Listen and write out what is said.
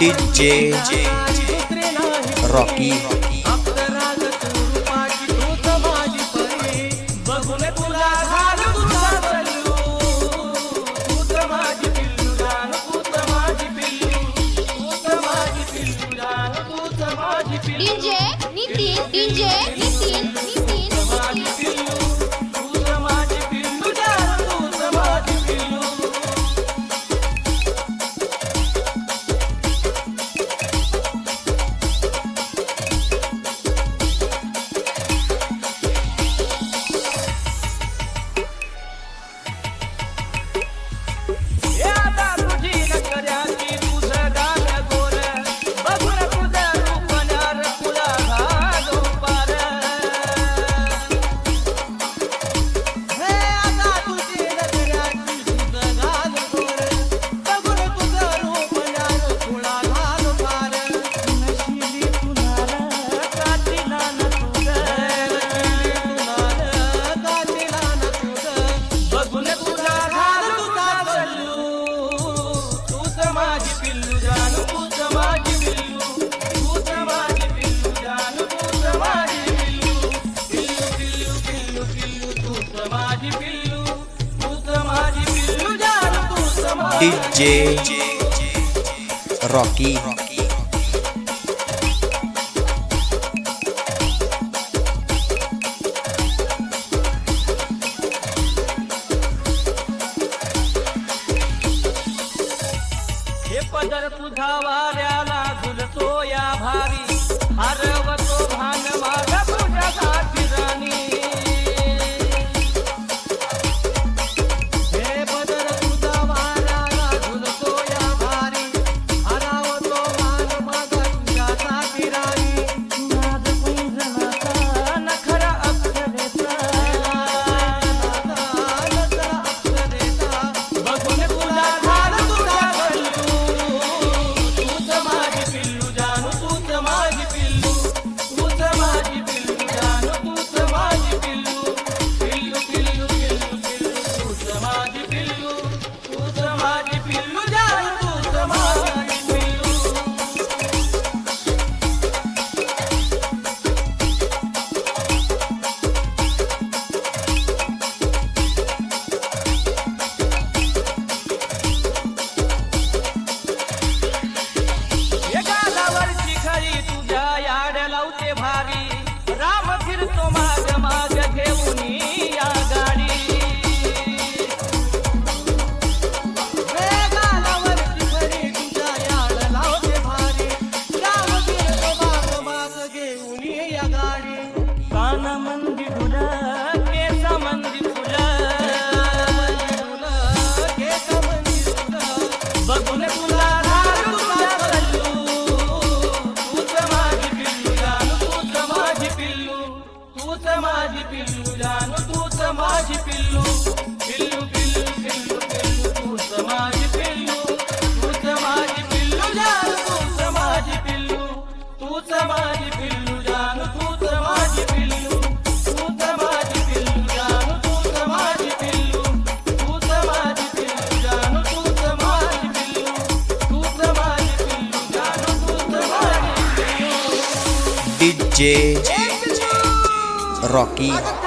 DJ Rocky DJ Nitin DJ DJ Rocky. પદર પૂછાવા રહ્યા అగాడి కాన మంది గుల కేస మంది గుల కేస మంది గుల బగున గుల పిల్లు పిల్లు పిల్లు DJ Rocky.